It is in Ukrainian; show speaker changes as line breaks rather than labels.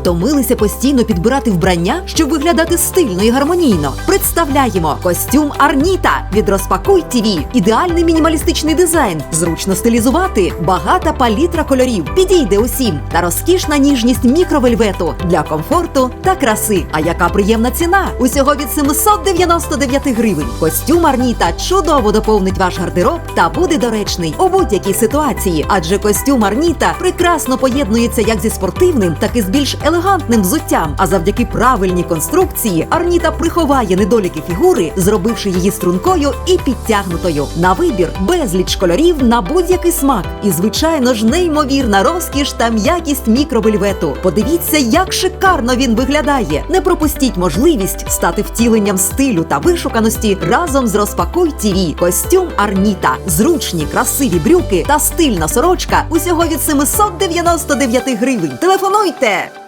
Втомилися постійно підбирати вбрання, щоб виглядати стильно і гармонійно. Представляємо костюм Арніта від Розпакуй ТВ. Ідеальний мінімалістичний дизайн, зручно стилізувати, багата палітра кольорів. Підійде усім та розкішна ніжність мікровельвету для комфорту та краси. А яка приємна ціна? Усього від 799 гривень. Костюм Арніта чудово доповнить ваш гардероб та буде доречний у будь-якій ситуації, адже костюм Арніта прекрасно поєднується як зі спортивним, так і з більш елегантним взуттям. А завдяки правильній конструкції Арніта приховає недоліки фігури, зробивши її стрункою і підтягнутою. На вибір безліч кольорів на будь-який смак. І, звичайно ж, неймовірна розкіш та м'якість мікровельвету. Подивіться, як шикарно він виглядає. Не пропустіть можливість стати втіленням стилю та вишуканості разом з Розпакуй ТВ. Костюм Арніта, зручні, красиві брюки та стильна сорочка усього від 799 гривень. Телефонуйте!